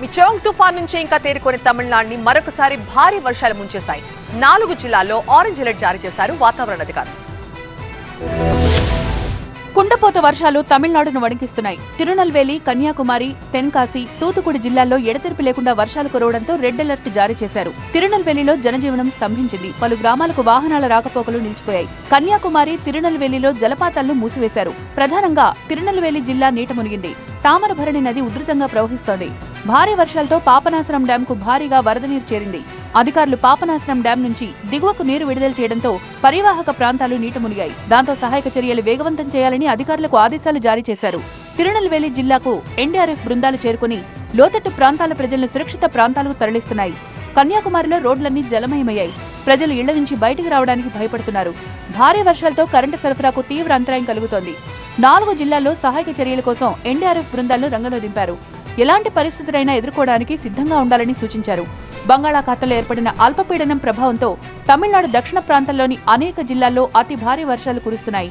మిచోంగ్ తుఫాన్ నుంచి ఇంకా తేరుకొని తమిళనాడుని మరొకసారి భారీ వర్షాలు ముంచేశాయి. నాలుగు జిల్లాల్లో ఆరెంజ్ అలర్ట్ జారీ చేశారు వాతావరణ అధికారులు. కుండపోత వర్షాలు తమిళనాడును వణికిస్తున్నాయి. తిరునల్వేలి కన్యాకుమారి తెన్కాసి తూతుకుడి జిల్లాల్లో ఎడతెరిపి లేకుండా వర్షాలు కురవడంతో రెడ్ అలర్ట్ జారీ చేశారు. తిరునల్వేలిలో జనజీవనం స్తంభించింది. పలు గ్రామాలకు వాహనాల రాకపోకలు నిలిచిపోయాయి. కన్యాకుమారి తిరునల్వేలిలో జలపాతాలను మూసివేశారు. ప్రధానంగా తిరునల్వేలి జిల్లా నీట మునిగింది. తామరభరణి నది ఉధృతంగా ప్రవహిస్తోంది. భారీ వర్షాలతో పాపనాశనం డ్యాంకు భారీగా వరద నీరు చేరింది. అధికారులు పాపనాశనం డ్యాం నుంచి దిగువకు నీరు విడుదల చేయడంతో పరివాహక ప్రాంతాలు నీట మునిగాయి. దాంతో సహాయక చర్యలు వేగవంతం చేయాలని అధికారులకు ఆదేశాలు జారీ చేశారు. తిరునల్వేలి జిల్లాకు ఎన్డీఆర్ఎఫ్ బృందాలు చేరుకుని లోతట్టు ప్రాంతాల ప్రజలను సురక్షిత ప్రాంతాలకు తరలిస్తున్నాయి. కన్యాకుమారిలో రోడ్లన్నీ జలమయమయ్యాయి. ప్రజలు ఇళ్ళ నుంచి బయటికి రావడానికి భయపడుతున్నారు. భారీ వర్షాలతో కరెంటు సరఫరాకు తీవ్ర అంతరాయం కలుగుతోంది. నాలుగు జిల్లాల్లో సహాయక చర్యల కోసం ఎన్డీఆర్ఎఫ్ బృందాలను రంగంలో దింపారు. ఎలాంటి పరిస్థితులైనా ఎదుర్కోవడానికి సిద్ధంగా ఉండాలని సూచించారు. బంగాళాఖాతంలో ఏర్పడిన అల్పపీడనం ప్రభావంతో తమిళనాడు దక్షిణ ప్రాంతంలోని అనేక జిల్లాల్లో అతి భారీ వర్షాలు కురుస్తున్నాయి.